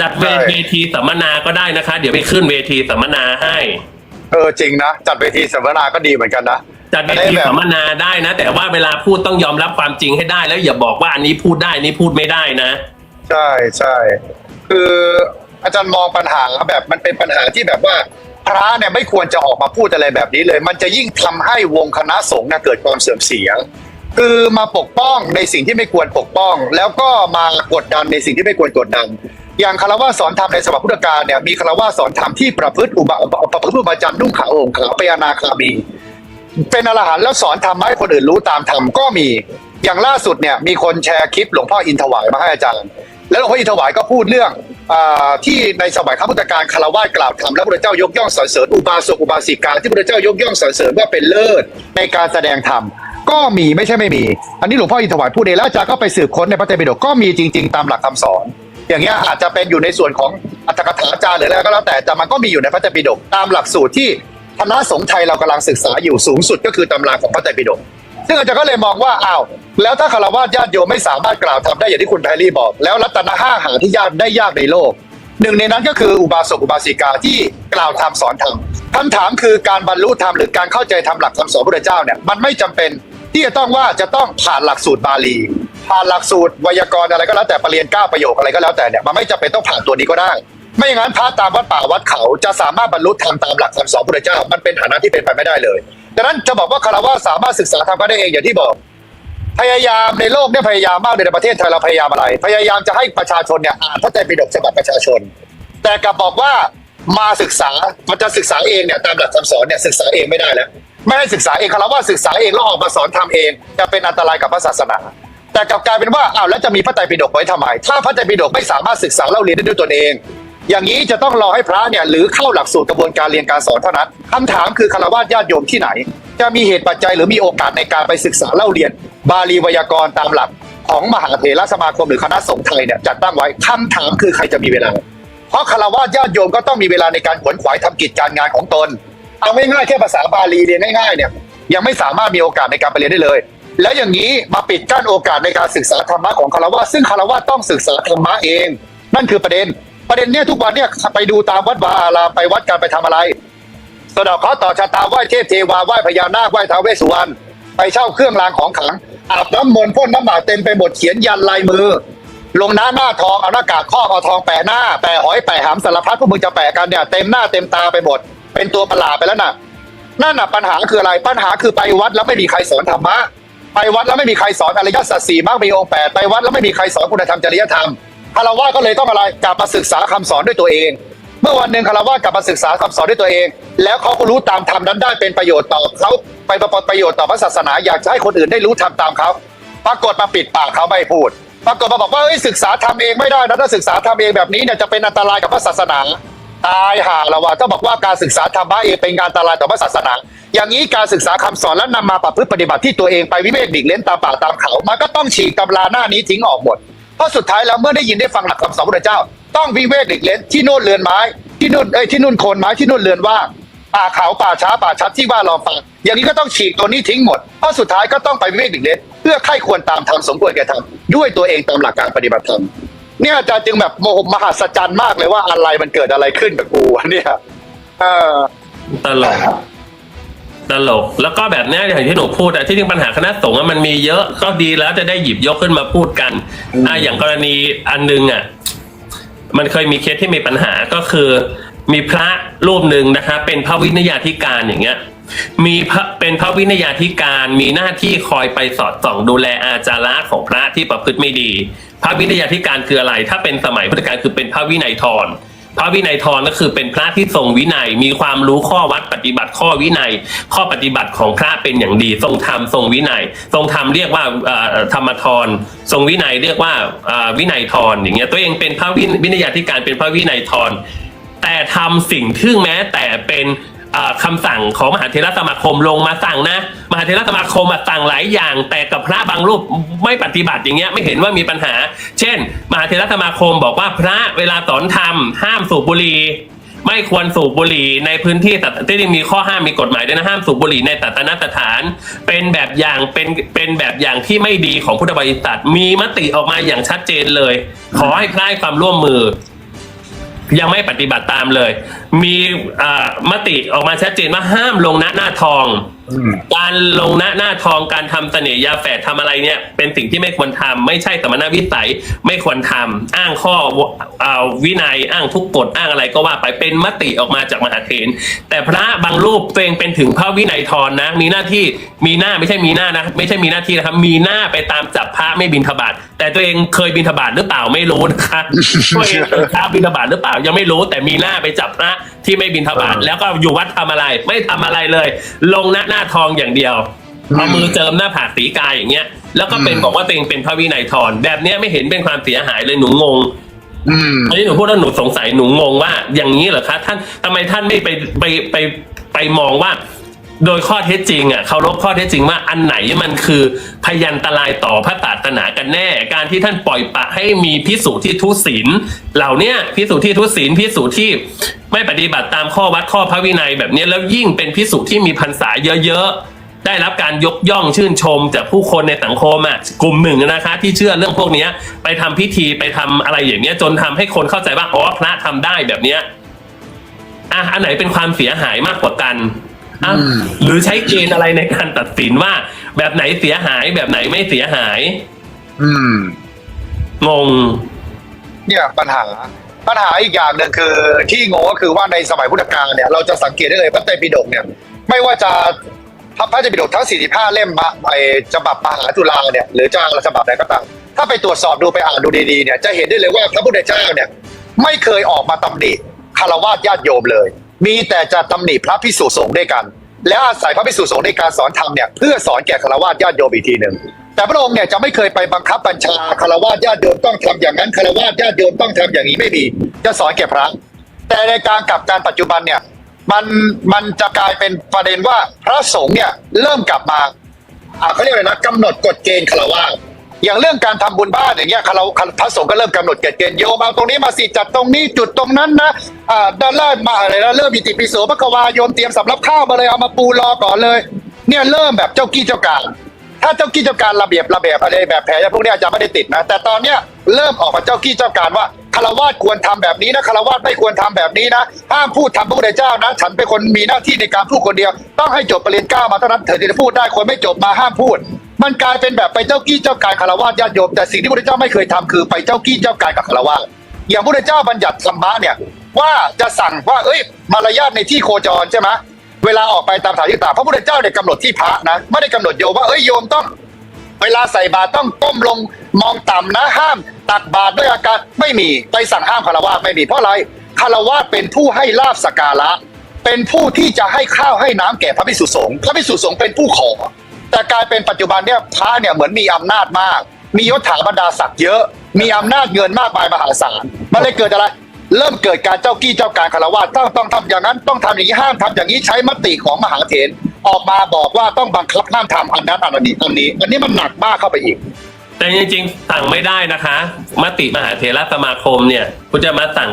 จัดเวทีสัมมนาก็ได้นะคะ เดี๋ยวไปขึ้นเวทีสัมมนาให้ เออจริงนะ จัดเวทีสัมมนาก็ดีเหมือนกันนะจัดเวทีสัมมนาได้นะ แต่ว่าเวลาพูดต้องยอมรับความจริงให้ได้ แล้วอย่าบอกว่าอันนี้พูดได้อันนี้พูดไม่ได้นะ ใช่ใช่คืออาจารย์มองปัญหาแบบมันเป็นปัญหาที่แบบว่า พระเนี่ยไม่ควรจะออกมาพูดอะไรแบบนี้เลย มันจะยิ่งทำให้วงคณะสงฆ์เนี่ยเกิดความเสื่อมเสีย คือมาปกป้องในสิ่งที่ไม่ควรปกป้อง แล้วก็มากดดันในสิ่งที่ไม่ควรกดดัน อย่างคารวะสอนธรรมในสมัยพุทธกาลเนี่ยมีคารวะสอนธรรมที่ประพฤติอุบะประพฤติอุบาจารนุ่งขาวองค์ขาวไปอนาคามี เป็นอรหันต์แล้วสอนธรรมให้คนอื่นรู้ตามธรรมก็มี อย่างล่าสุดเนี่ยมีคนแชร์คลิปหลวงพ่ออินทวายมาให้อาจารย์ แล้วหลวงพ่ออินทวายก็พูดเรื่องอที่ในสมัยข้าพุทธการคารวะกล่าวธรรมแล้วพระเจ้ายกย่องสรรเสริญอุบาสกอุบาสิกาที่พระเจ้ายกย่องสรรเสริญว่าเป็นเลิศในการแสดงธรรมก็มีไม่ใช่ไม่มี อันนี้หลวงพ่ออินทวายพูดเองแล้วอาจารย์ก็ไปสืบค้นในพระไตรปิฎกก็มีจริง ๆ ตามหลักคำสอน อย่างเงี้ยอาจจะเป็นอยู่ในส่วนของอัตถกถาจารย์หรืออะไรก็แล้วแต่แต่มันก็มีอยู่ในพระไตรปิฎกตามหลักสูตรที่คณะสงฆ์ไทยเรากำลังศึกษาอยู่สูงสุดก็คือตำราของพระไตรปิฎกซึ่งอาจารย์ก็เลยมองว่าอ้าวแล้วถ้าคารวะญาติโยมไม่สามารถกล่าวทำได้อย่างที่คุณแพรรี่บอก แล้วรัตนห้าหาที่ยากได้ยากในโลก หนึ่งในนั้นก็คืออุบาสกอุบาสิกาที่กล่าวธรรมสอนธรรมคำถามคือการบรรลุธรรมหรือการเข้าใจธรรมหลักคำสอนพระเจ้าเนี่ยมันไม่จำเป็นที่จะต้องว่าจะต้องผ่านหลักสูตรบาลี ผ่านหลักสูตรไวยากรณ์อะไรก็แล้วแต่ประเรียนเก้าประโยคอะไรก็แล้วแต่เนี่ยมันไม่จำเป็นต้องผ่านตัวนี้ก็ได้ ไม่อย่างนั้นพระตามวัดป่าวัดเขาจะสามารถบรรลุธรรมตามหลักคำสอนพระเจ้า มันเป็นฐานะที่เป็นไปไม่ได้เลยดังนั้นจะบอกว่าคารวะสามารถศึกษาธรรมก็ได้เองอย่างที่บอก พยายามในโลกเนี่ยพยายามมากในประเทศไทยเราพยายามอะไร พยายามจะให้ประชาชนเนี่ยอ่านพระไตรปิฎกฉบับประชาชน แต่กลับบอกว่ามาศึกษามันจะศึกษาเองเนี่ยตามหลักคำสอนเนี่ยศึกษาเองไม่ได้แล้วไม่ให้ศึกษาเองคารวะศึกษาเองแล้วออกมาสอนทำเอง จะเป็นอันตรายกับพระศาสนา แต่กลับกลายเป็นว่าอ้าวแล้วจะมีพระไตรปิฎกไว้ทำไม ถ้าพระไตรปิฎกไม่สามารถศึกษาเล่าเรียนได้ด้วยตนเอง อย่างนี้จะต้องรอให้พระเนี่ยหรือเข้าหลักสูตรกระบวนการเรียนการสอนเท่านั้นคำถามคือคารวะญาติโยมที่ไหน จะมีเหตุปัจจัยหรือมีโอกาสในการไปศึกษาเล่าเรียน บาลีวยากรณ์ตามหลักของมหาเถรสมาคมหรือคณะสงฆ์ไทยเนี่ยจัดตั้งไว้คำถามคือใครจะมีเวลา เพราะคารวะญาติโยมก็ต้องมีเวลาในการขวนขวายทำกิจการงานของตน เอาง่ายๆแค่ภาษาบาลีเรียนง่ายๆเนี่ยยังไม่สามารถมีโอกาสในการไปเรียนได้เลย แล้วอย่างนี้มาปิดกั้นโอกาสในการศึกษาธรรมะของคารวะซึ่งคารวะต้องศึกษาธรรมะเอง นั่นคือประเด็น ประเด็นเนี่ยทุกวันเนี่ยไปดูตามวัดวาอารามไปวัดการไปทำอะไรสะดอกเคราะห์ต่อชะตาไหว้เทพเทวาไหว้พญานาคไหว้ท้าวเวสสุวรรณไปเช่าเครื่องรางของขลังอาบน้ำมนต์พ่นน้ำหมากเต็มไปหมดเขียนยันลายมือ ลงหน้าหน้าทองเอาหน้ากากครอบเอาทองแปะหน้าแปะหอยแปะหำสารพัดพวกมึงจะแปะกันเนี่ยเต็มหน้าเต็มตาไปหมด เป็นตัวประหลาดไปแล้วน่ะนั่นน่ะปัญหาคืออะไรปัญหาคือไปวัดแล้วไม่มีใครสอนธรรมะ ไปวัดแล้วไม่มีใครสอนอริยสัจสี่มรรคมีองค์แปดไปวัดแล้วไม่มีใครสอนคุณธรรมจริยธรรมคารวะก็เลยต้องอะไรกลับมาศึกษาคำสอนด้วยตัวเอง เมื่อวันหนึ่งคารวะกลับมาศึกษาคำสอนด้วยตัวเอง แล้วเขาก็รู้ตามธรรมนั้นได้เป็นประโยชน์ต่อเขาไปประประโยชน์ต่อพระศาสนาอยากจะให้คนอื่นได้รู้ทำตามเขาปรากฏมาปิดปากเขาไม่พูดปรากฏมาบอกว่าเอ้ยศึกษาทำเองไม่ได้นะถ้าศึกษาทำเองแบบนี้เนี่ยจะเป็นอันตรายกับพระศาสนาตายห่าล้วว่าถ้าบอกว่าการศึกษาธรรมะเองเป็นการอันตรายต่อพระศาสนา อย่างนี้การศึกษาคำสอนแล้วนำมาประพฤติปฏิบัติที่ตัวเองไปวิเวกดิกเล่นตามป่าตามเขามันก็ต้องฉีกตำราหน้านี้ทิ้งออกหมดเพราะสุดท้ายแล้วเมื่อได้ยินได้ฟังหลักคำสอนพระเจ้า ต้องวิเวกดิกเล่นที่โน่นเรือนไม้ที่นู่นเอ้ยที่นู่นโคนไม้ที่นู่นเรือนว่างป่าเขาป่าช้าป่าชัดที่ว่าเราฟัง อย่างนี้ก็ต้องฉีกตัวนี้ทิ้งหมดเพราะสุดท้ายก็ต้องไปวิเวกดิกเล่นเพื่อไข้ควรตามธรรมสมควรแก่ธรรมด้วยตัวเองตามหลักการปฏิบัติธรรมเนี่ยอาจารย์จึงแบบโมโหมหัศจรรย์มากเลยว่าอะไรมันเกิดอะไรขึ้นกับกูเนี่ยเออตลก ตลก แล้วก็แบบเนี้ยอย่างที่หนูพูดอะที่จริงปัญหาคณะสงฆ์อะมันมีเยอะก็ดีแล้วจะได้หยิบยกขึ้นมาพูดกันอะอย่างกรณีอันนึงอะ มันเคยมีเคสที่มีปัญหาก็คือ มีพระรูปหนึ่งนะคะ เป็นพระวินยาธิการอย่างเงี้ย มีพระเป็นพระวินยาธิการมีหน้าที่คอยไปสอดส่องดูแลอาจาระของพระที่ประพฤติไม่ดี พระวินยาธิการคืออะไร ถ้าเป็นสมัยพุทธกาลคือเป็นพระวินัยทร พระวินัยทรก็คือเป็นพระที่ทรงวินัย มีความรู้ข้อวัดปฏิบัติข้อวินัย ข้อปฏิบัติของพระเป็นอย่างดี ทรงธรรมทรงวินัย ทรงธรรมเรียกว่าธรรมทรทรงวินัยเรียกว่าวินัยทรอย่างเงี้ยตัวเองเป็นพระวินัยธิการเป็นพระวินัยทรแต่ทำสิ่งที่แม้แต่เป็น เอ่อคำสั่งของมหาเทรสมาคมลงมาสั่งนะ มหาเทรสมาคมอะสั่งหลายอย่าง แต่กับพระบางรูปไม่ปฏิบัติอย่างเงี้ยไม่เห็นว่ามีปัญหา เช่น มหาเทรสมาคมบอกว่าพระเวลาสอนธรรมห้ามสูบบุหรี่ ไม่ควรสูบบุหรี่ในพื้นที่ต่ที่มีข้อห้ามมีกฎหมายด้วยนะห้ามสูบบุหรี่ในตัตนสถาน เป็นแบบอย่างเป็นเป็นแบบอย่างที่ไม่ดีของพุทธบริษัทมีมติออกมาอย่างชัดเจนเลย ขอให้พระให้ความร่วมมือ ยังไม่ปฏิบัติตามเลย มีมติออกมาชัดเจนว่าห้ามลงหน้าหน้าทอง การลงหน้าหน้าทองการทำเสน่หยาแฝดทำอะไรเนี่ย เป็นสิ่งที่ไม่ควรทำไม่ใช่สมณวิสัยไม่ควรทำอ้างข้ออาวินัยอ้างทุกกฎอ้างอะไรก็ว่าไปเป็นมติออกมาจากมหาเถรแต่พระบางรูปตัวเองเป็นถึงพระวินัยทรนะ มีหน้าที่มีหน้าไม่ใช่มีหน้านะ ไม่ใช่มีหน้าที่นะครับ มีหน้าไปตามจับพระไม่บินทบาทแต่ตัวเองเคยบินทบาทหรือเปล่าไม่รู้นะคะตัวเองเป็นพระบินทบาทหรือเปล่ายังไม่รู้ แต่มีหน้าไปจับพระที่ไม่บินทบาทแล้วก็อยู่วัดทำอะไร ไม่ทำอะไรเลย ลงหน้าหน้าทองอย่างเดียวเอามือเจิมหน้าผากสีกายอย่างเงี้ยแล้วก็เป็นอืมบอกว่าตัวเองเป็นพระวินัยทรแบบเนี้ยไม่เห็นเป็นความเสียหายเลยหนูงงอืมอันนี้หนูพูดแล้วหนูสงสัยหนูงงว่า อย่างนี้เหรอคะท่านทำไมท่านไม่ไปไปไปไปมองว่า โดยข้อเท็จจริงอะเคารพข้อเท็จจริงว่าอันไหนมันคือพยันตรายต่อพระศาสนากันแน่ การที่ท่านปล่อยปะให้มีพิสูจน์ที่ทุศีลเหล่านี้พิสูจน์ที่ทุศีลพิสูจน์ที่ไม่ปฏิบัติตามข้อวัดข้อพระวินัยแบบนี้แล้วยิ่งเป็นพิสูจน์ที่มีพรรษาเยอะๆ ได้รับการยกย่องชื่นชมจากผู้คนในสังคมอะกลุ่มหนึ่งนะคะ ที่เชื่อเรื่องพวกนี้ไปทำพิธีไปทำอะไรอย่างเนี้ยจนทำให้คนเข้าใจว่าอ๋อพระทำได้แบบเนี้ยอะอันไหนเป็นความเสียหายมากกว่ากัน อะอืมหรือใช้เกณฑ์อะไรในการตัดสินว่า แบบไหนเสียหายแบบไหนไม่เสียหาย อืม งง เนี่ยปัญหา ปัญหาอีกอย่างหนึ่งคือ ที่งงก็คือว่าในสมัยพุทธกาลเนี่ยเราจะสังเกตได้เลยพระไตรปิฎกเนี่ย ไม่ว่าจะพระพระไตรปิฎกทั้ง 45 เล่มมาไอฉบับมหาจุฬาเนี่ย หรือจะฉบับไหนก็ตามถ้าไปตรวจสอบดูไปอ่านดูดีๆเนี่ยจะเห็นได้เลยว่าพระพุทธเจ้าเนี่ย ไม่เคยออกมาตำหนิคารวะญาติโยมเลย มีแต่จะตำหนิพระพิสุสงฆ์ด้วยกัน แล้วอาศัยพระพิสุสงฆ์ในการสอนธรรมเนี่ยเพื่อสอนแก่คารวะญาติโยมอีกทีหนึ่งแต่พระองค์เนี่ยจะไม่เคยไปบังคับบัญชาคารวะญาติโยมต้องทำอย่างนั้นคารวะญาติโยมต้องทำอย่างนี้ไม่มีจะสอนแก่พระ แต่ในการกลับการปัจจุบันเนี่ยมันมันจะกลายเป็นประเด็นว่าพระสงฆ์เนี่ยเริ่มกลับมาเขาเรียกอะไรนะกำหนดกฎเกณฑ์คารวะ อย่างเรื่องการทำบุญบ้านอย่างเงี้ยคารวะพระสงฆ์ก็เริ่มกำหนดกฎเกณฑ์โยมเอาตรงนี้มาสิจัดตรงนี้จุดตรงนั้นนะอ่าด้านล่างมาอะไรนะเริ่มอิติปิโสพระกวาโยมเตรียมสำรับข้าวมาเลยเอามาปูรอก่อนเลย เนี่ยเริ่มแบบเจ้ากี้เจ้าการถ้าเจ้ากี้เจ้าการระเบียบระเบียบอะไรแบบแผนพวกนี้อาจจะไม่ได้ติดนะ แต่ตอนเนี้ยเริ่มออกมาเจ้ากี้เจ้าการว่าคารวะควรทำแบบนี้นะคารวะไม่ควรทำแบบนี้นะห้ามพูดทำพระพุทธเจ้านะฉันเป็นคนมีหน้าที่ในการพูดคนเดียว ต้องให้จบปริญญาเก้ามาเท่านั้นเธอถึงจะพูดได้คนไม่จบมาห้ามพูด มันกลายเป็นแบบไปเจ้ากี้เจ้าการคารวะญาติโยมแต่สิ่งที่พระเจ้าไม่เคยทำคือไปเจ้ากี้เจ้าการกับคารวะอย่างพระเจ้าบัญญัติธรรมะเนี่ยว่าจะสั่งว่าเอ้ยมารยาทในที่โคจรใช่ไหมเวลาออกไปตามสถานที่ต่างพระพุทธเจ้าเนี่ยกำหนดที่พระนะไม่ได้กำหนดโยมว่าเอ้ยโยมต้อง เวลาใส่บาตรต้องก้มลงมองต่ำนะห้าม ตักบาตรด้วยอาการไม่มีไปสั่งห้ามคารวะไม่มีเพราะอะไรคารวะเป็นผู้ให้ลาบสการะเป็นผู้ที่จะให้ข้าวให้น้ำแก่พระภิกษุสงฆ์พระภิกษุสงฆ์เป็นผู้ขอ แต่กลายเป็นปัจจุบันเนี่ยพระเนี่ยเหมือนมีอำนาจมาก มียศถาบรรดาศักดิ์เยอะ มีอำนาจเงินมากมายมหาศาลมันเลยเกิดอะไร เริ่มเกิดการเจ้ากี้เจ้าการคารวะต้องต้องทำอย่างนั้น ต้องทำอย่างนี้ห้ามทำอย่างนี้ใช้มติของมหาเถรออกมาบอกว่าต้องบังคับห้ามทำอันนั้นอันนี้อันนี้ อันนี้มันหนักมากเข้าไปอีก แต่จริงๆ สั่งไม่ได้นะคะ มติมหาเถรสมาคมเนี่ยคุณจะมาสั่ง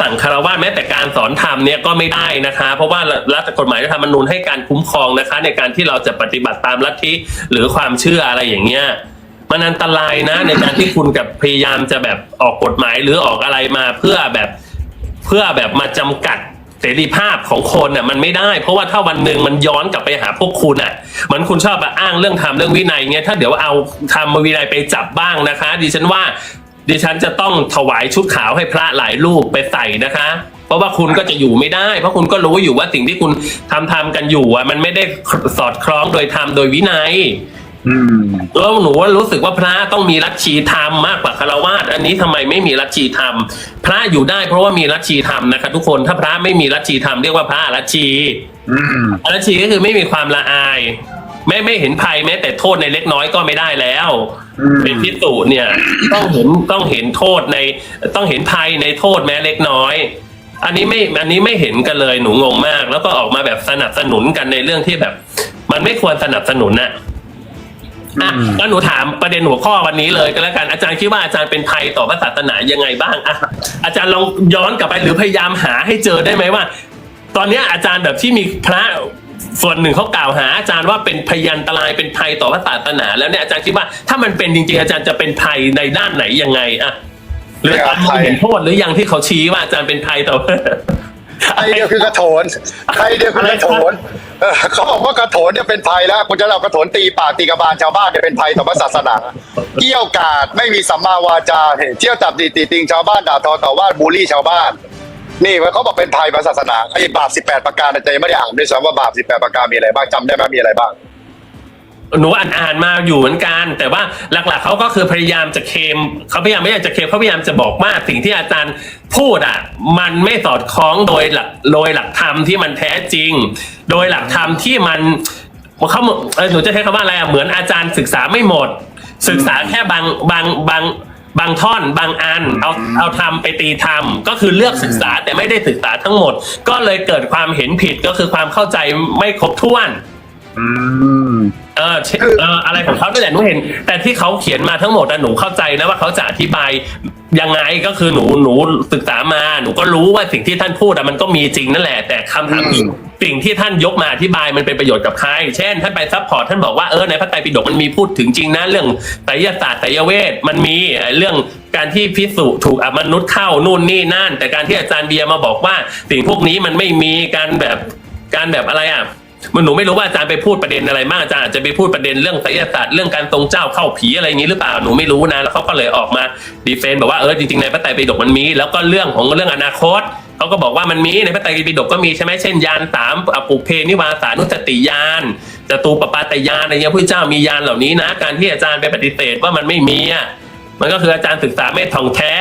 สั่งคารวะแม้แต่การสอนธรรมเนี่ยก็ไม่ได้นะคะ เพราะว่ารัฐกฎหมายรัฐธรรมนูญให้การคุ้มครองนะคะ ในการที่เราจะปฏิบัติตามลัทธิหรือความเชื่ออะไรอย่างเงี้ยมันอันตรายนะ ในการที่คุณกับพยายามจะแบบออกกฎหมายหรือออกอะไรมาเพื่อแบบเพื่อแบบมาจำกัด เสรีภาพของคนอะมันไม่ได้ เพราะว่าถ้าวันหนึ่งมันย้อนกลับไปหาพวกคุณอะมือนคุณชอบมาอ้างเรื่องธรรมเรื่องวินัยเงี้ยถ้าเดี๋ยวเอาธรรมวินัยไปจับบ้างนะคะ ดิฉันว่า ดิฉันจะต้องถวายชุดขาวให้พระหลายรูปไปใส่นะคะ เพราะว่าคุณก็จะอยู่ไม่ได้ เพราะคุณก็รู้อยู่ว่าสิ่งที่คุณทำทำกันอยู่อะมันไม่ได้สอดคล้องโดยธรรมโดยวินัย แล้วหนูว่ารู้สึกว่าพระต้องมีรัชชีธรรมมากกว่าคารวาสอันนี้ทำไมไม่มีรัชชีธรรม พระอยู่ได้เพราะว่ามีรัชชีธรรมนะคะทุกคนถ้าพระไม่มีรัชชีธรรมเรียกว่าพระอรัชชีอรัชชีก็คือไม่มีความละอาย ไม่ไม่เห็นภัยแม้แต่โทษในเล็กน้อยก็ไม่ได้แล้ว เป็นพิสูจน์เนี่ย ต้องเห็นต้องเห็นโทษในต้องเห็นภัยในโทษแม้เล็กน้อยอันนี้ไม่อันนี้ไม่เห็นกันเลยหนูงงมาก แล้วก็ออกมาแบบสนับสนุนกันในเรื่องที่แบบ มันไม่ควรสนับสนุนน่ะ อะอืมแล้วหนูถามประเด็นหัวข้อวันนี้เลยก็แล้วกันอาจารย์คิดว่าอาจารย์เป็นภัยต่อพระศาสนายังไงบ้างอะอาจารย์ลองย้อนกลับไปหรือพยายามหาให้เจอได้ไหมว่า ตอนเนี้ยอาจารย์แบบที่มีพระส่วนหนึ่งเขากล่าวหาอาจารย์ว่าเป็นพยันตรายเป็นภัยต่อพระศาสนา แล้วเนี่ยอาจารย์คิดว่าถ้ามันเป็นจริงๆอาจารย์จะเป็นภัยในด้านไหนยังไงอะหรืออาจารย์มองเห็นโทษหรือยังที่เขาชี้ว่าอาจารย์เป็นภัยต่อ ไอเดียวคือกระโถนไอเดียวคือกระโถนเออเขาบอกว่ากระโถนเนี่ยเป็นภัยแล้วคุณจะเอากระโถนตีปากตีกระบาลชาวบ้านเนี่ยเป็นภัยต่อพระศาสนาเกี่ยวกาดไม่มีสัมมาวาจาเที่ยวจับตีตีติงชาวบ้านด่าทอต่อว่าบูลลี่ชาวบ้าน นี่เขาบอกเป็นภัยพระศาสนาไอ้บาปสิบแปดประการอาจารย์ไม่ได้อ่านด้วยซ้ำว่าบาปสิบแปดประการมีอะไรบ้างจำได้ไหมมีอะไรบ้าง หนูอ่านอ่านมาอยู่เหมือนกัน แต่ว่าหลักๆเขาก็คือพยายามจะเคลมเขาพยายามไม่อยากจะเคลมเขาพยายามจะบอกว่าสิ่งที่อาจารย์พูดอะมันไม่สอดคล้องโดยหลักโดยหลักธรรมที่มันแท้จริง โดยหลักธรรมที่มันเขาเออหนูจะใช้คำว่าอะไรอะเหมือนอาจารย์ศึกษาไม่หมด ศึกษาแค่บางบางบางบางท่อนบางอันเอาเอาทำไปตีทำก็คือเลือกศึกษาแต่ไม่ได้ศึกษาทั้งหมด ก็เลยเกิดความเห็นผิดก็คือความเข้าใจไม่ครบถ้วน อืม เออเช่นเอออะไรของเขาด้วยแหละหนูเห็น แต่ที่เขาเขียนมาทั้งหมดอะหนูเข้าใจนะว่าเขาจะอธิบายยังไงก็คือหนูหนูศึกษามาหนูก็รู้ว่าสิ่งที่ท่านพูดอะมันก็มีจริงนั่นแหละ แต่คำถามคือสิ่งที่ท่านยกมาอธิบายมันเป็นประโยชน์กับใคร เช่นท่านไปซัพพอร์ตท่านบอกว่าเออในพระไตรปิฎกมันมีพูดถึงจริงนะเรื่องไสยศาสตร์ไสยเวทมันมีไอ้เรื่องการที่พิสูจน์ถูกอมนุษย์เข้านู่นนี่นั่น แต่การที่อาจารย์เบียร์มาบอกว่าสิ่งพวกนี้มันไม่มีการแบบ การแบบอะไรอะ มันหนูไม่รู้ว่าอาจารย์ไปพูดประเด็นอะไรมากอาจารย์อาจจะไปพูดประเด็นเรื่องไสยศาสตร์เรื่องการทรงเจ้าเข้าผีอะไรอย่างนี้หรือเปล่าหนูไม่รู้นะแล้วเขาก็เลยออกมาดีเฟนต์บอกว่าเออจริงๆในพระไตรปิฎกมันมี แล้วก็เรื่องของเรื่องอนาคตเขาก็บอกว่ามันมีในพระไตรปิฎกก็มีใช่ไหมเช่นยานสามอปุเพนิวาสานุสติยานจตูปปาตยานอะไรเงี้ยพระเจ้ามียานเหล่านี้นะ การที่อาจารย์ไปปฏิเสธว่ามันไม่มีอะมันก็คืออาจารย์ศึกษาไม่ท่องแท้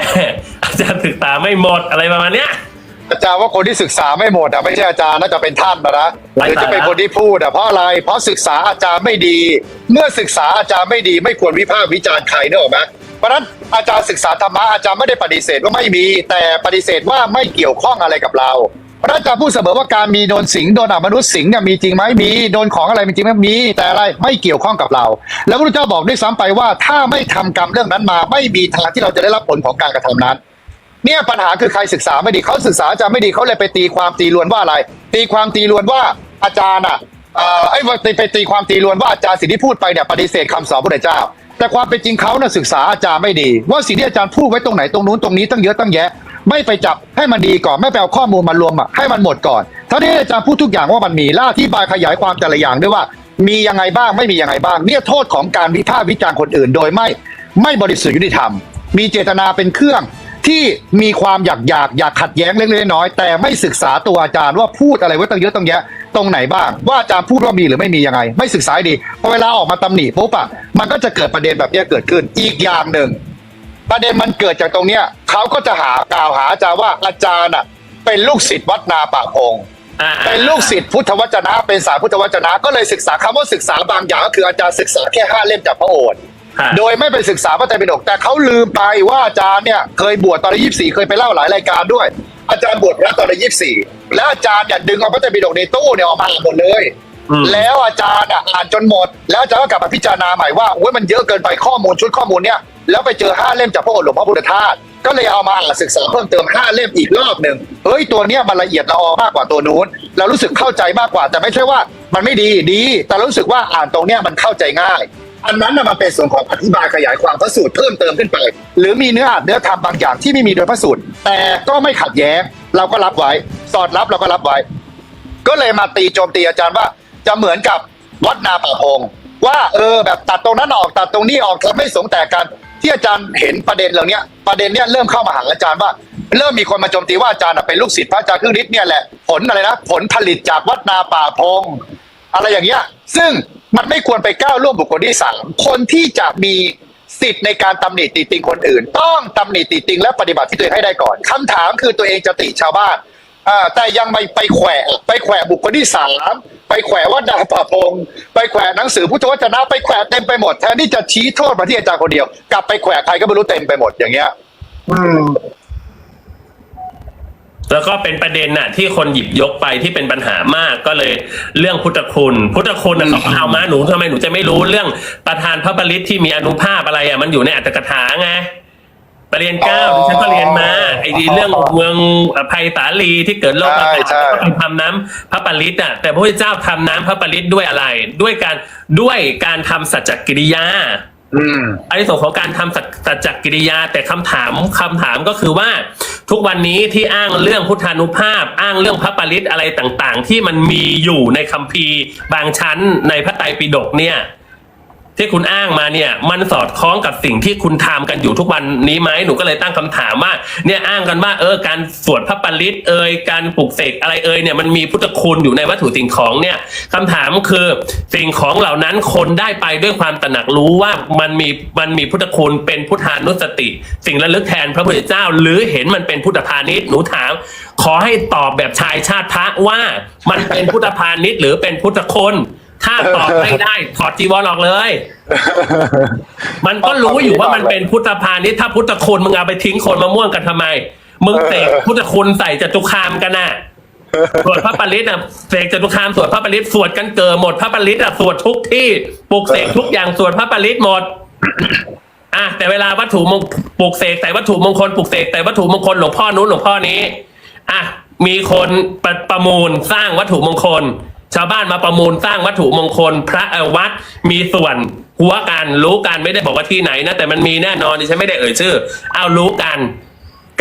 อาจารย์ศึกษาไม่หมดอะไรประมาณเนี้ย อาจารย์ว่าคนที่ศึกษาไม่หมดอะไม่ใช่อาจารย์น่าจะเป็นท่านนะนะหไร้รือจะเป็นสาระคนที่พูดอะเพราะอะไร เพราะศึกษาอาจารย์ไม่ดี เมื่อศึกษาอาจารย์ไม่ดี ไม่ควรวิพากษ์วิจารณ์ใครเนกอะไหมเพราะฉะนั้นอาจารย์ศึกษาธรรมะอาจารย์ไม่ได้ปฏิเสธว่าไม่มี แต่ปฏิเสธว่าไม่เกี่ยวข้องอะไรกับเราเพราะฉะนั้นอาจารย์พูดเสมอว่าการมีโดนสิงโดนอมนุษย์สิงเนี่ยมีจริงไหมมีโดนของอะไรมีจริงไหมมีแต่อะไรไม่เกี่ยวข้องกับเรา แล้วพระพุทธเจ้าบอกด้วยซ้ำไปว่าถ้าไม่ทำกรรมเรื่องนั้นมา ไม่มีทางที่เราจะได้รับผลของการกระทำนั้น เนี่ยปัญหาคือใครศึกษาไม่ดีเขาศึกษาอาจารย์ไม่ดีเขาเลยไปตีความตีลวนว่าอะไร ตีความตีลวนว่าอาจารย์อะไอ้ไปตีความตีลวนว่าอาจารย์สิ่งที่พูดไปเนี่ยปฏิเสธคำสอนพระพุทธเจ้า แต่ความเป็นจริงเขาน่ะศึกษาอาจารย์ไม่ดี ว่าสิ่งที่อาจารย์พูดไว้ตรงไหนตรงนู้นตรงนี้ตั้งเยอะตั้งแยะ ไม่ไปจับให้มันดีก่อนไม่ไปเอาข้อมูลมารวมอะให้มันหมดก่อนท่านี้อาจารย์พูดทุกอย่างว่ามันมีล่าที่บายขยายความแต่ละอย่างด้วยว่า มียังไงบ้างไม่มียังไงบ้าง เนี่ยโทษของการวิพากษ์วิจารณ์คนอื่น โดยไม่ไม่บริสุทธิ์ยุติธรรม มีเจตนาเป็นเครื่อง ที่มีความอยากอยากอยากขัดแย้งเล็กๆน้อยๆแต่ไม่ศึกษาตัวอาจารย์ว่าพูดอะไรไว้ตั้งเยอะตั้งแยะตรงไหนบ้าง ว่าอาจารย์พูดว่ามีหรือไม่มียังไง ไม่ศึกษาให้ดีพอเวลาออกมาตำหนิปุ๊บอะมันก็จะเกิดประเด็นแบบเนี้ยเกิดขึ้นอีกอย่างหนึ่ง ประเด็นมันเกิดจากตรงเนี้ยเขาก็จะหากล่าวหาอาจารย์ว่าอาจารย์อะเป็นลูกศิษย์วัดนาป่าพงอ่าเป็นลูกศิษย์พุทธวจนะ เป็นสายพุทธวจนะ ก็เลยศึกษาคำว่าศึกษาบางอย่างก็คืออาจารย์ศึกษาแค่ห้าเล่มจากพระโอษฐ์ค่ะ โดยไม่ไปศึกษาพระไตรปิฎกแต่เขาลืมไปว่าอาจารย์เนี่ยเคยบวชตอนอายุยี่สี่เคยไปเล่าหลายรายการด้วย อาจารย์บวชพระตอนอายุยี่สี่แล้วอาจารย์เนี่ยดึงเอาพระไตรปิฎกในตู้เนี่ยออกมาอ่านหมดเลยอืมแล้วอาจารย์อะอ่านจนหมด แล้วอาจารย์ก็กลับมาพิจารณาใหม่ว่าโอ้ยมันเยอะเกินไปข้อมูลชุดข้อมูลเนี่ยแล้วไปเจอห้าเล่มจากพระโอษฐ์หลวงพ่อพุทธทาสก็เลยเอามาอ่านศึกษาเพิ่มเติมห้าเล่มอีกรอบหนึ่งเฮ้ยตัวเนี้ยมันละเอียดละออมากกว่าตัวนู้น เรารู้สึกเข้าใจมากกว่า แต่ไม่ใช่ว่ามันไม่ดีดี แต่เรารู้สึกว่าอ่านตรงเนี้ยมันเข้าใจง่าย อันนั้นนะมันเป็นส่วนของอธิบายขยายความพระสูตรเพิ่มเติมขึ้นไป หรือมีเนื้อหาเนื้อธรรมบางอย่างที่ไม่มีโดยพระสูตรแต่ก็ไม่ขัดแย้งเราก็รับไว้ สอดรับเราก็รับไว้ ก็เลยมาตีโจมตีอาจารย์ว่า จะเหมือนกับวัดนาป่าพงว่าเออแบบตัดตรงนั้นออกตัดตรงนี้ออกทำให้สงแตกกันที่อาจารย์เห็นประเด็นเหล่านี้ประเด็นเนี้ยเริ่มเข้ามาหาอาจารย์ว่า เริ่มมีคนมาโจมตีว่าอาจารย์เป็นลูกศิษย์พระอาจารย์ครึ่งฤทธิ์เนี่ยแหละผลอะไรนะผลผลิตจากวัดนาป่าพงอะไรอย่างเงี้ย ซึ่ง มันไม่ควรไปก้าวล่วงบุคคลที่สามคนที่จะมีสิทธิ์ในการตำหนิติติงคนอื่น ต้องตำหนิติติงและปฏิบัติที่ตัวเองให้ได้ก่อนคำถามคือตัวเองจะติชาวบ้านอ่าแต่ยังไปไปแขวะไปแขวะบุคคลที่สามไปแขวะวัดดาป่าพงไปแขวะหนังสือพุทธวจนะ ไปแขวะเต็มไปหมดแทนที่จะชี้โทษมาที่อาจารย์คนเดียว กลับไปแขวะใครก็ไม่รู้เต็มไปหมดอย่างเงี้ย อืม แล้วก็เป็นประเด็นน่ะ ที่คนหยิบยกไปที่เป็นปัญหามากก็เลยเรื่องพุทธคุณ พุทธคุณน่ะเขาก็เอามาหนูทำไมหนูจะไม่รู้เรื่องประธานพระบริตที่มีอนุภาพอะไรอะมันอยู่ในอัตถกถาไงประเรียนเก้าอ๋อดิฉันก็เรียนมาไอ้เรื่องเมืองอภัยสาลีที่เกิดโรคระบาดใช่แล้วก็ไปทำน้ำพระปริตอะแต่พระพุทธเจ้าทำน้ำพระปริตด้วยอะไร ด้วยการด้วยการทำสัจจกิริยาออืม อันนี้ส่งส์ของการทำสัจสัจจกิริยาแต่คำถามคำถามก็คือว่า ทุกวันนี้ที่อ้างเรื่องพุทธานุภาพ อ้างเรื่องพระปริตอะไรต่างๆ ที่มันมีอยู่ในคัมภีร์บางชั้นในพระไตรปิฎกเนี่ย ที่คุณอ้างมาเนี่ยมันสอดคล้องกับสิ่งที่คุณทำกันอยู่ทุกวันนี้ไหมหนูก็เลยตั้งคำถามว่าเนี่ยอ้างกันว่าเออการสวดพระปริตเอยการปลุกเสกอะไรเอยเนี่ยมันมีพุทธคุณอยู่ในวัตถุสิ่งของเนี่ยคำถามคือสิ่งของเหล่านั้นคนได้ไปด้วยความตระหนักรู้ว่ามันมีมันมีพุทธคุณเป็นพุทธานุสติ สิ่งระลึกแทนพระพุทธเจ้า หรือเห็นมันเป็นพุทธพาณิชย์หนูถาม ขอให้ตอบแบบชายชาติพระว่ามันเป็นพุทธพาณิชย์หรือเป็นพุทธคุณ ถ้าตอบไม่ได้ถอดจีวรออกเลย มันก็รู้อยู่ว่ามันเป็นพุทธพาณิชย์ถ้าพุทธคุณมึงเอาไปทิ้งคนมะม่วงกันทำไม มึงเสกพุทธคุณใส่จตุคามกันน่ะสวดพระปริตอะเสกจตุคามสวดพระปริตสวดกันเกิดหมดพระปริตอะสวดทุกที่ปลุกเสกทุกอย่างสวดพระปริตหมดอะแต่เวลาวัตถุมงปลุกเสกใส่วัตถุมงคลปลุกเสกแต่วัตถุมงคลหลวงพ่อนู้นหลวงพ่อนี้อะมีคนประประมูลสร้างวัตถุมงคล ชาวบ้านมาประมูลสร้างวัตถุมงคล พระเอ่อวัดมีส่วนหัวกันรู้กันไม่ได้บอกว่าที่ไหนนะแต่มันมีแน่นอนดิฉันไม่ได้เอ่ยชื่อ เอารู้กัน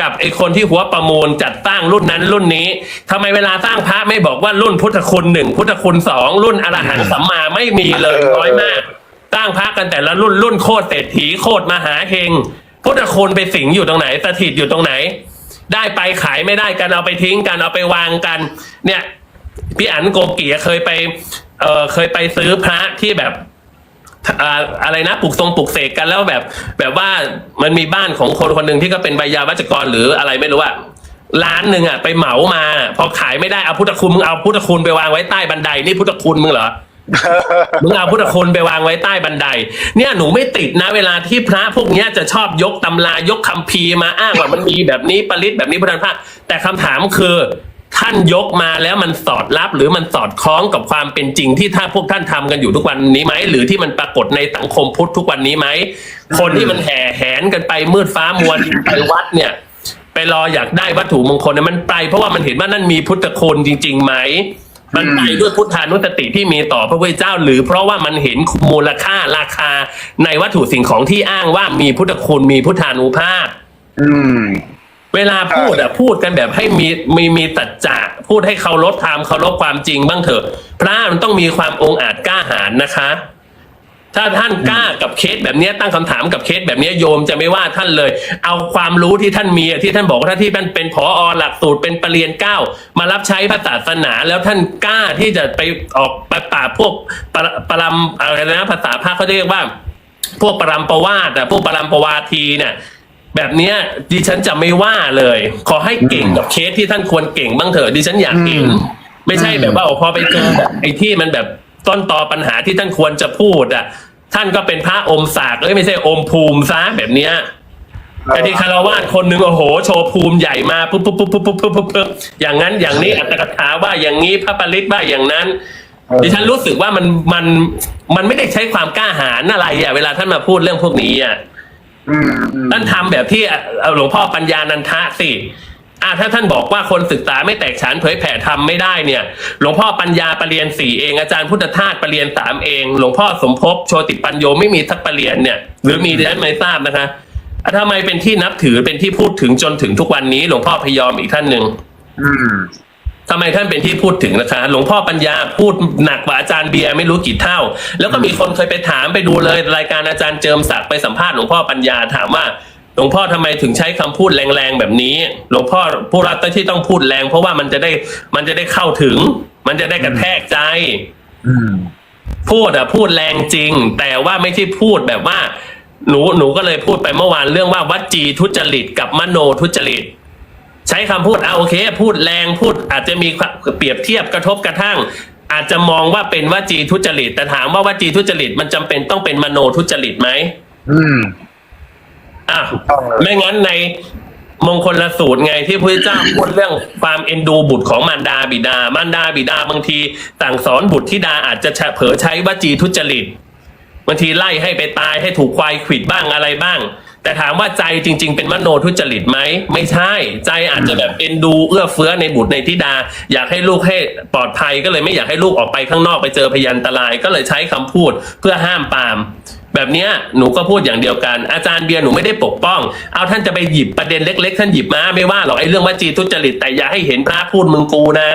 กับไอคนที่หัวประมูลจัดสร้างรุ่นนั้นรุ่นนี้ทำไมเวลาสร้างพระไม่บอกว่ารุ่นพุทธคุณหนึ่งพุทธคุณสองรุ่นอรหันต์สัมมาไม่มีเลยเออน้อยมากสร้างพระกันแต่ละรุ่นรุ่นโคตรเศรษฐีโคตรมหาเฮงพุทธคุณไปสิงอยู่ตรงไหนสถิตอยู่ตรงไหน ได้ไปขายไม่ได้กันเอาไปทิ้งกันเอาไปวางกัน เนี่ย พี่อันโกเกียเคยไป เออเคยไปซื้อพระที่แบบอ่าอะไรนะปลูกทรงปลูกเสกกันแล้วแบบ แบบว่ามันมีบ้านของคนคนหนึ่งที่ก็เป็นใบยาวัจกรหรืออะไรไม่รู้อะร้านหนึ่งอะไปเหมามา พอขายไม่ได้เอาพุทธคุณมึงเอาพุทธคุณไปวางไว้ใต้บันไดนี่พุทธคุณมึงเหรอมึงเอาพุทธคุณไปวางไว้ใต้บันได เนี่ยหนูไม่ติดนะ เวลาที่พระพวกเนี้ยจะชอบยกตำรายกคัมภีร์มาอ้างว่ามันมีแบบนี้ปริศแบบนี้พุทธภาพแต่คำถามคือ ท่านยกมาแล้วมันสอดรับหรือมันสอดคล้องกับความเป็นจริงที่ถ้าพวกท่านทำกันอยู่ทุกวันนี้ไหมหรือที่มันปรากฏในสังคมพุทธทุกวันนี้ไหมคนที่มันแห่แหนกันไปมืดฟ้ามัวดินไปวัดเนี่ย ไปรออยากได้วัตถุมงคลเนี่ยมันไป เพราะว่ามันเห็นว่านั่นมีพุทธคุณจริงๆไหมมันไปด้วยพุทธานุสติที่มีต่อพระพุทธเจ้า หรือเพราะว่ามันเห็นมูลค่าราคาในวัตถุสิ่งของที่อ้างว่ามีพุทธคุณมีพุทธานุภาพ อืม เวลาพูดอะพูดกันแบบให้มีมีมีตัจจะพูดให้เคารพธรรมเคารพความจริงบ้างเถอะ พระมันต้องมีความองอาจกล้าหาญนะคะ ถ้าท่านกล้ากับเคสแบบเนี้ยตั้งคำถามกับเคสแบบเนี้ยโยมจะไม่ว่าท่านเลย เอาความรู้ที่ท่านมีอะที่ท่านบอกว่าถ้าที่ท่านเป็นผอหลักสูตรเป็นปรริญญาเก้ามารับใช้พระศาสนาแล้วท่านกล้าที่จะไปออกไปปราบพวกปรปรำอะไรนะภาษาพระเขาเรียกว่า พวกปรำประวาสอะพวกปรำประวาทีเนี่ย แบบเนี้ยดิฉันจะไม่ว่าเลย ขอให้เก่งกับเคสที่ท่านควรเก่งบ้างเถอะดิฉันอยากเก่ง ไม่ใช่แบบว่าพอไปเจอแบบไอ้ที่มันแบบต้นตอปัญหาที่ท่านควรจะพูดอะ ท่านก็เป็นพระอมศากเอ้ยไม่ใช่อมภูมิซะแบบเนี้ยแต่ที่คารวาสคนหนึ่งโอ้โห โชว์ภูมิใหญ่มาปุ๊บปุ๊บปุ๊บปุ๊บปุ๊บปุ๊บปุ๊บอย่างนั้นอย่างนี้อัตถกถาว่าอย่างนี้พระปริศว่าอย่างนั้นดิฉันรู้สึกว่ามันมันมันไม่ได้ใช้ความกล้าหาญอะไรอะเวลาท่านมาพูดเรื่องพวกนี้อะ ท่านทำแบบที่เอาหลวงพ่อปัญญานันทะสิอ่าถ้าท่านบอกว่าคนศึกษาไม่แตกฉานเผยแผ่ทำไม่ได้เนี่ย หลวงพ่อปัญญาปรริญญาสี่เองอาจารย์พุทธทาสปรริญญาสามเอง หลวงพ่อสมภพโชติปัญโยไม่มีสักปรริญญาเนี่ยหรือมีดิฉันไม่ทราบนะคะอะทำไมเป็นที่นับถือเป็นที่พูดถึงจนถึงทุกวันนี้ หลวงพ่อพยอมอีกท่านหนึ่งอืม ทำไมท่านเป็นที่พูดถึงนะคะ หลวงพ่อปัญญาพูดหนักกว่าอาจารย์เบียร์ไม่รู้กี่เท่า แล้วก็มีคนเคยไปถามไปดูเลยรายการอาจารย์เจิมศักดิ์ไปสัมภาษณ์หลวงพ่อปัญญาถามว่าหลวงพ่อทำไมถึงใช้คำพูดแรงๆแบบนี้ หลวงพ่อผู้รับที่ต้องพูดแรง เพราะว่ามันจะได้มันจะได้เข้าถึง มันจะได้กระแทกใจพูดอะพูดแรงจริง แต่ว่าไม่ใช่พูดแบบว่า หนูหนูก็เลยพูดไปเมื่อวานเรื่องว่าวัจีทุจริตกับมโนทุจริต ใช้คำพูดเอาโอเค พูดแรงพูดอาจจะมีความเปรียบเทียบกระทบกระทั่ง อาจจะมองว่าเป็นวจีทุจริต แต่ถามว่าวจีทุจริตมันจำเป็นต้องเป็นมโนทุจริตไหมอืมอะถูกต้องเลยไม่งั้นในมงคลละสูตรไงที่พระเจ้าพูดเรื่องความเอ็นดูบุตรของมารดาบิดา มารดาบิดาบางทีต่างสอนบุตรธิดาอาจจะเผลอใช้วจีทุจริตบางทีไล่ให้ไปตายให้ถูกควายขวิดบ้างอะไรบ้าง แต่ถามว่าใจจริง ๆ เป็นมโนทุจริตไหมไม่ใช่ ใจอาจจะแบบเอ็นดูเอื้อเฟื้อในบุตรในธิดา อยากให้ลูกให้ปลอดภัยก็เลยไม่อยากให้ลูกออกไปข้างนอกไปเจอพยันตราย ก็เลยใช้คำพูดเพื่อห้ามปรามแบบเนี้ยหนูก็พูดอย่างเดียวกัน อาจารย์เบียร์หนูไม่ได้ปกป้อง เอาท่านจะไปหยิบประเด็นเล็ก ๆ ท่านหยิบมาไม่ว่าหรอกไอ้เรื่องวจีทุจริต แต่อย่าให้เห็นพระพูดมึงกูนะ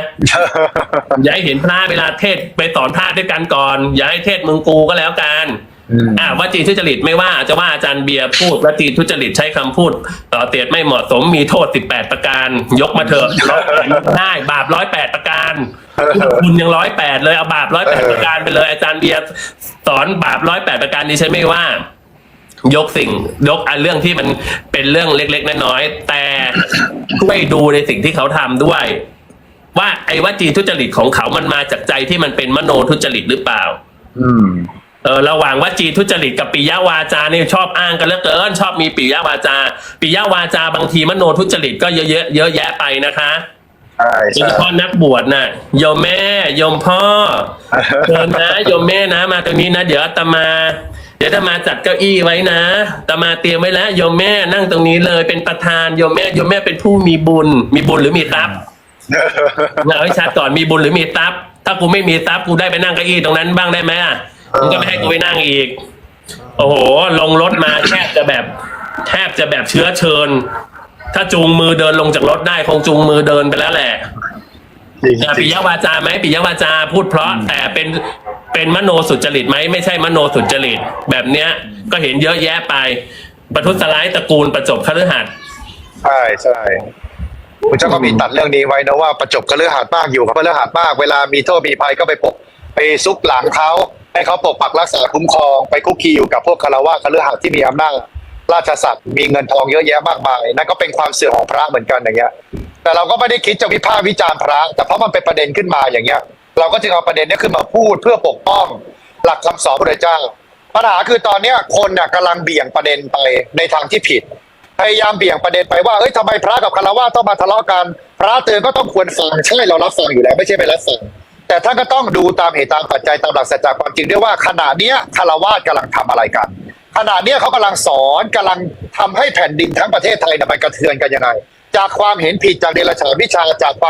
อย่าให้เห็นพระเวลาเทศน์ไปสอนพระด้วยกันก่อน อย่าให้เทศน์มึงกูก็แล้วกัน อืมอ่าวจีทุจริตไม่ว่าจะว่าอาจารย์เบียร์พูดวจีทุจริตใช้คำพูดต่อเตียดไม่เหมาะสมมีโทษ18ประการ ยกมาเถอะได้บาปร้อยแปดประการคุณยังร้อยแปดเลยเอาบาปร้อยแปดประการไปเลยอาจารย์เบียร์สอนบาปร้อยแปดประการนี้ใช่ไม่ว่ายกสิ่งยกอันเรื่องที่มันเป็นเรื่องเล็ก ๆ น้อยๆแต่ช่วยดูในสิ่งที่เขาทำด้วย ว่าไอ้วจีทุจริตของเขามันมาจากใจที่มันเป็นมโนทุจริตหรือเปล่า อืม เออระหว่างวจีทุจริตกับปิยวาจาเนี่ยชอบอ้างกันเหลือเกินชอบมีปิยวาจาปิยวาจาบางทีมโนทุจริตก็เยอะๆเยอะแยะไปนะคะใช่โดยใช่เฉพาะนักบวชน่ะโยมแม่โยมพ่อเชิญนะโยมแม่นะมาตรงนี้นะ เดี๋ยวอาตมา เดี๋ยวอาตมาจัดเก้าอี้ไว้นะอาตมาเตรียมไว้แล้วโยมแม่นั่งตรงนี้เลยเป็นประธานโยมแม่โยมแม่เป็นผู้มีบุญ มีบุญหรือมีทรัพย์เอาให้ชัดก่อนมีบุญหรือมีทรัพย์ถ้ากูไม่มีทรัพย์กูได้ไปนั่งเก้าอี้ตรงนั้นบ้างได้ไหมอะ มึงก็ไม่ให้กูไปนั่งอีก โอ้โห ลงรถมาแทบจะแบบ แทบจะแบบเชื้อเชิญ ถ้าจูงมือเดินลงจากรถได้คงจูงมือเดินไปแล้วแหละจริงอะปิยวาจาไหมปิยวาจาพูดเพราะแต่เป็นเป็นมโนสุจริตไหมไม่ใช่มโนสุจริต แบบเนี้ย ก็เห็นเยอะแยะไปปทุสไลด์ตระกูลประจบคฤหัสถ์ใช่ใช่คุณเจ้าก็มีตัดเรื่องนี้ไว้นะว่าประจบกระเลือหาดมากอยู่กับกระเลือหาดมากเวลามีโทษมีภัยก็ไปปกไปซุกหลังเขา ให้เขาปกปักรักษาคุ้มครองไปคุกคีอยู่กับพวกคารวะกระเลือหาที่มีอำนาจราชสัตว์มีเงินทองเยอะแยะมากมายนั่นก็เป็นความเสื่อมของพระเหมือนกันอย่างเงี้ย แต่เราก็ไม่ได้คิดจะวิพากษ์วิจารณ์พระแต่เพราะมันเป็นประเด็นขึ้นมาอย่างเงี้ย เราก็จึงเอาประเด็นนี้ขึ้นมาพูดเพื่อปกป้องหลักคำสอนพระเจ้าปัญหาคือตอนเนี้ยคนน่ะกำลังเบี่ยงประเด็นไปในทางที่ผิด พยายามเบี่ยงประเด็นไปว่าเอ้ยทำไมพระกับคารวะต้องมาทะเลาะกัน พระเตือนก็ต้องควรฟังใช่เรารับฟังอยู่แล้วไม่ใช่ไม่รับฟัง แต่ท่านก็ต้องดูตามเหตุตามปัจจัยตามหลักสัจจะความจริงด้วยว่าขณะเนี้ยคารวะกำลังทำอะไรกัน ขณะเนี้ยเขากำลังสอนกำลังทำให้แผ่นดินทั้งประเทศไทยน่ะมันกระเทือนกันยังไง จากความเห็นผิดจากเดลฉานวิชาจากความ